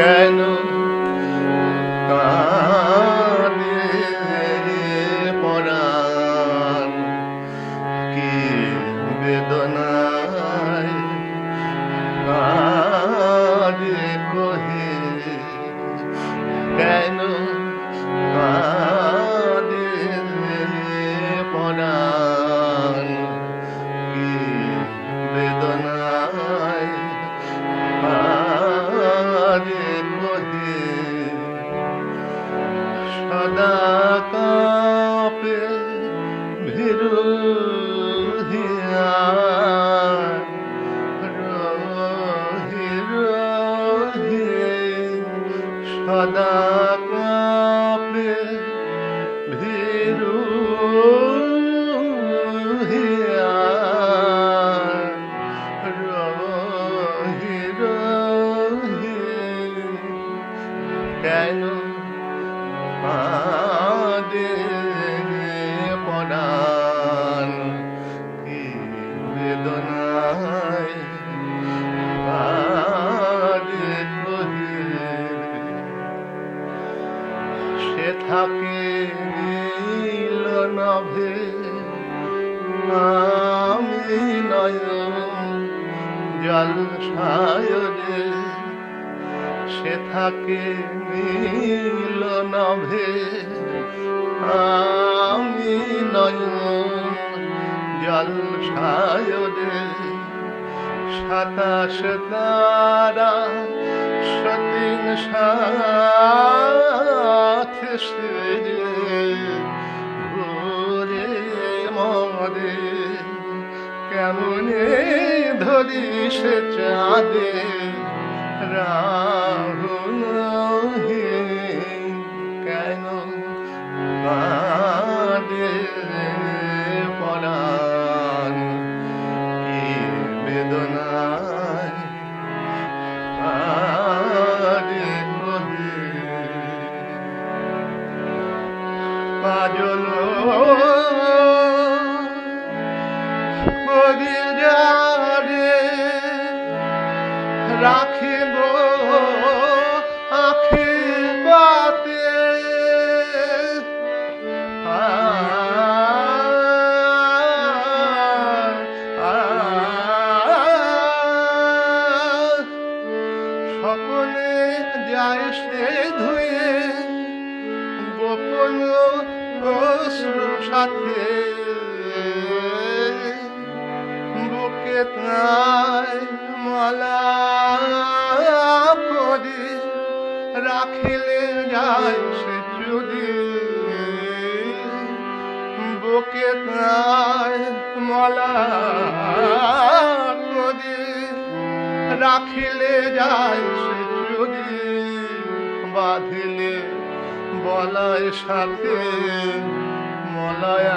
I know. কাপে কাঁদে পরাণ কি বেদনায় সে থাকে নীল নভে আমি নয়ন জল সায়রে সে থাকে নীল নভে আমি নয়ন জল সায়রে সাতাশ তারা সতীন সাথে ঘুরে মরে কেমনে ধরি সে চাঁদে? राहु সকলে যায় সে ধুয়ে, গোপন সাথে। বুকে তাই মালা করি রাখিলে যায় সে চুরি। বুকে তাই মালা করি রাখিলে যায় সে চুরি বাঁধিলে বলায় সাথে মলায়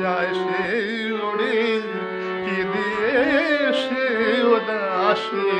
যায় সে উড়ি কি দিয়ে সে উদাসে